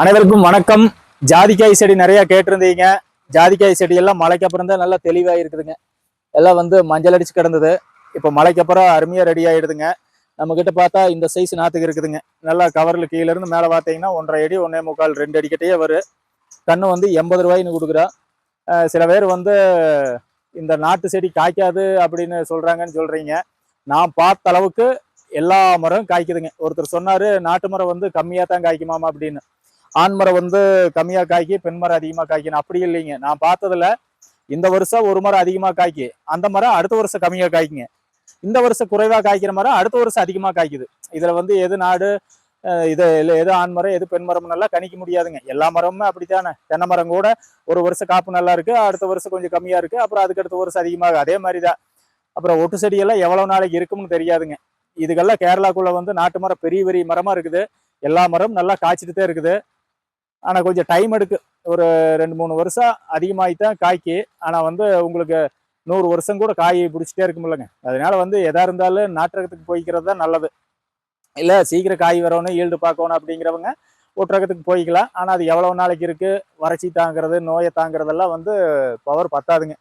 அனைவருக்கும் வணக்கம். ஜாதிக்காய் செடி நிறைய கேட்டிருந்தீங்க. ஜாதிக்காய் செடி எல்லாம் மழைக்கு அப்புறம் தான் நல்லா தெளிவாக இருக்குதுங்க. எல்லாம் வந்து மஞ்சள் அடிச்சு கிடந்தது. இப்போ மழைக்கு அப்புறம் அருமையாக ரெடி ஆயிடுதுங்க. நம்ம கிட்ட பார்த்தா இந்த சைஸ் நாத்துக்கு இருக்குதுங்க. நல்லா கவரில் கீழேருந்து மேலே பார்த்தீங்கன்னா ஒன்றரை அடி ஒன்றே முக்கால் ரெண்டு அடிக்கிட்டே வரும் கண்ணு வந்து எண்பது ரூபாய்ன்னு கொடுக்குறா. சில பேர் வந்து இந்த நாட்டு செடி காய்க்காது அப்படின்னு சொல்கிறாங்கன்னு சொல்றீங்க. நான் பார்த்த அளவுக்கு எல்லா மரம் காய்க்குதுங்க. ஒருத்தர் சொன்னாரு நாட்டு மரம் வந்து கம்மியாக தான் காய்க்குமாமா அப்படின்னு. ஆண் மரம் வந்து கம்மியாக காய்க்கு பெண்மரம் அதிகமாக காய்க்கணும் அப்படி இல்லைங்க. நான் பார்த்ததுல இந்த வருஷம் ஒரு மரம் அதிகமாக காய்க்கு அந்த மரம் அடுத்த வருஷம் கம்மியாக காய்க்குங்க இந்த வருஷம் குறைவாக காய்க்கிற மரம் அடுத்த வருஷம் அதிகமாக காய்க்குது இதில் வந்து எது நாடு இது இல்லை எது ஆண் மரம் எது பெண்மரம் நல்லா கணிக்க முடியாதுங்க. எல்லா மரமுமே அப்படித்தானே. தென்னை மரம் கூட ஒரு வருஷம் காப்பு நல்லா இருக்குது அடுத்த வருஷம் கொஞ்சம் கம்மியாக இருக்குது அப்புறம் அதுக்கடுத்த வருஷம் அதிகமாக அதே மாதிரி தான் அப்புறம் ஒட்டு செடியெல்லாம் எவ்வளோ நாளைக்கு இருக்கும்னு தெரியாதுங்க. இதுக்கெல்லாம் கேரளாக்குள்ளே வந்து நாட்டு மரம் பெரிய பெரிய மரமாக இருக்குது. எல்லா மரமும் நல்லா காய்ச்சிட்டு தான் இருக்குது. ஆனால் கொஞ்சம் டைம் எடுக்கு. ஒரு ரெண்டு மூணு வருஷம் அதிகமாகி தான் காய்க்கு. ஆனால் வந்து உங்களுக்கு நூறு வருஷம் கூட காய் பிடிச்சிட்டே இருக்குமில்லங்க அதனால வந்து எதா இருந்தாலும் நாட்டுறதுக்கு போய்க்கிறது தான் நல்லது. இல்லை சீக்கிரம் காய் வரணும் ஈல்டு பார்க்கணும் அப்படிங்கிறவங்க ஒட்டுறகத்துக்கு போய்க்கலாம். ஆனால் அது எவ்வளோ நாளைக்கு இருக்குது வறட்சி தாங்கிறது நோயை தாங்கிறதெல்லாம் வந்து பவர் பத்தாதுங்க.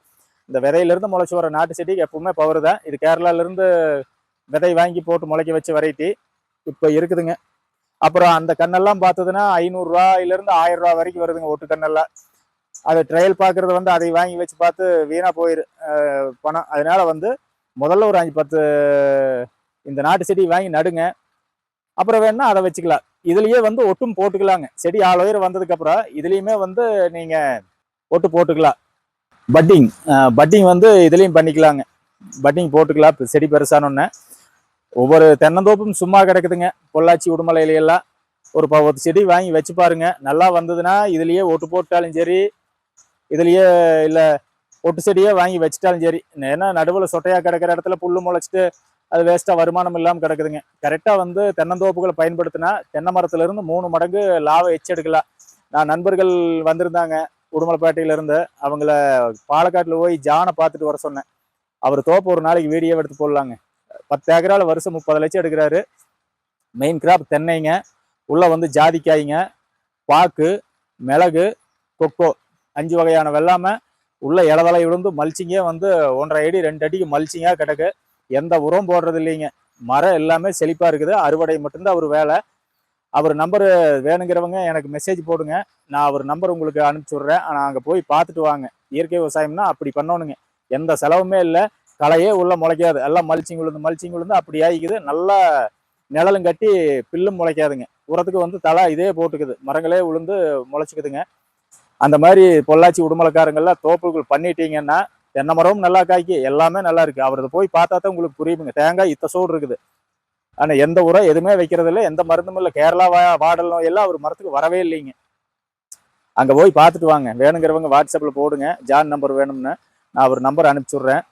இந்த விதையிலேருந்து முளைச்சி வர நாட்டு செடிக்கு எப்பவுமே பவர் தான். இது கேரளால இருந்து விதை வாங்கி போட்டு முளைக்க வச்ச வெரைட்டி இப்போ இருக்குதுங்க. அப்புறம் அந்த கண்ணெல்லாம் பார்த்ததுன்னா ஐநூறுரூவாயில இருந்து ஆயிரம் ரூபா வரைக்கும் வருதுங்க ஒட்டு கண்ணெல்லாம். அது ட்ரையல் பார்க்கறது வந்து அதை வாங்கி வச்சு பார்த்து வீணாக போயிரு பணம். அதனால வந்து முதல்ல ஒரு அஞ்சு பத்து இந்த நாட்டு செடி வாங்கி நடுங்க. அப்புறம் வேணா அதை வச்சுக்கலாம். இதுலயே வந்து ஒட்டும் போட்டுக்கலாங்க. செடி ஆள் உயரம் வந்ததுக்கு அப்புறம் இதுலயுமே வந்து நீங்க ஒட்டு போட்டுக்கலாம். பட்டிங் பட்டிங் வந்து இதுலயும் பண்ணிக்கலாங்க. பட்டிங் போட்டுக்கலாம். செடி பெருசானோன்னு. ஒவ்வொரு தென்னந்தோப்பும் சும்மா கிடக்குதுங்க. பொள்ளாச்சி உடுமலையில எல்லாம் ஒரு பத்து செடி வாங்கி வச்சு பாருங்க. நல்லா வந்ததுன்னா இதுலயே ஒட்டு போட்டாலும் சரி இதுலயே இல்ல ஒட்டு செடியே வாங்கி வச்சுட்டாலும் சரி. ஏன்னா நடுவில் சொட்டையா கிடக்கிற இடத்துல புல்லு முளைச்சிட்டு அது வேஸ்டா வருமானம் இல்லாம கிடக்குதுங்க. கரெக்டா வந்து தென்னந்தோப்புகளை பயன்படுத்தினா தென்னை மரத்துல இருந்து மூணு மடங்கு லாபம் எச்செடுக்கலாம் நான் நண்பர்கள் வந்திருந்தாங்க உடுமலைப்பேட்டையில இருந்து அவங்கள பாலக்காட்டுல போய் ஜானை பார்த்துட்டு வர சொன்னேன். அவர் தோப்பு ஒரு நாளைக்கு வீடியோ எடுத்து போடலாங்க. பத்து ஏக்கரால வருஷம் முப்பது லட்சம் எடுக்கிறாரு. மெயின் கிராப் தென்னைங்க. உள்ளே வந்து ஜாதிக்காய்ங்க பாக்கு மிளகு கொக்கோ அஞ்சு வகையான வெள்ளாமை. உள்ள இலதலை விழுந்து மல்ச்சிங்கே வந்து ஒன்றரை அடி ரெண்டு அடிக்கு மல்ச்சிங்காக கிடக்கு. எந்த உரம் போடுறது இல்லைங்க. மரம் எல்லாமே செழிப்பாக இருக்குது. அறுவடை மட்டும்தான் அவர் வேலை. அவர் நம்பரு வேணுங்கிறவங்க எனக்கு மெசேஜ் போடுங்க. நான் அவர் நம்பர் உங்களுக்கு அனுப்பிச்சி விட்றேன் ஆனால் அங்கே போய் பார்த்துட்டு வாங்க. இயற்கை விவசாயம்னா அப்படி பண்ணணுங்க. எந்த செலவுமே இல்லை. களையே உள்ள முளைக்காது. எல்லாம் மல்ச்சிங் விழுந்து மல்ச்சிங் விழுந்து அப்படி ஆகிக்குது. நல்லா நிழலும் கட்டி பில்லும் முளைக்காதுங்க. உரத்துக்கு வந்து தலை இதே போட்டுக்குது. மரங்களே விழுந்து முளைச்சிக்குதுங்க. அந்த மாதிரி பொள்ளாச்சி உடுமலைக்காரங்கள்லாம் தோப்புகள் பண்ணிட்டீங்கன்னா தென்னை மரமும் நல்லா காய்க்கு. எல்லாமே நல்லா இருக்குது அவரது போய் பார்த்தா தான் உங்களுக்கு புரியுங்க தேங்காய் இத்த சோடு இருக்குது. ஆனால் எந்த உரம் எதுவுமே வைக்கிறது இல்லை. எந்த மருந்தும் இல்லை. கேரளா வா வாடல் நோயெல்லாம் அவர் மரத்துக்கு வரவே இல்லைங்க. அங்கே போய் பார்த்துட்டு வாங்க. வேணுங்கிறவங்க வாட்ஸ்அப்பில் போடுங்க. ஜான் நம்பர் வேணும்னு. நான் அவர் நம்பர் அனுப்பிச்சி விட்றேன்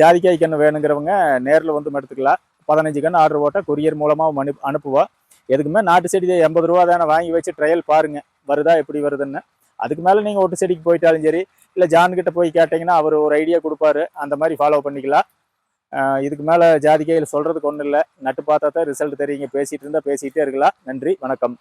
ஜாதிக்காய் கன்று வேணுங்கிறவங்க நேரில் வந்து எடுத்துக்கலாம் பதினஞ்சு கன்று ஆர்டர் போட்டால் கொரியர் மூலமாக அனுப்பு அனுப்புவோம் எதுக்குமே நாட்டு செடி எண்பது ரூபா தானே வாங்கி வச்சு ட்ரையல் பாருங்கள் வருதா எப்படி வருதுன்னு. அதுக்கு மேலே நீங்கள் ஒட்டு செடிக்கு போயிட்டாலும் சரி இல்லை ஜான்கிட்ட போய் கேட்டிங்கன்னா அவர் ஒரு ஐடியா கொடுப்பாரு. அந்த மாதிரி ஃபாலோ பண்ணிக்கலாம். இதுக்கு மேலே ஜாதிக்காயில் சொல்கிறதுக்கு ஒன்றும் இல்லை. நட்டு பார்த்தா தான் ரிசல்ட் தெரியுங்க. பேசிகிட்டு இருந்தால் பேசிகிட்டே இருக்கலாம். நன்றி வணக்கம்.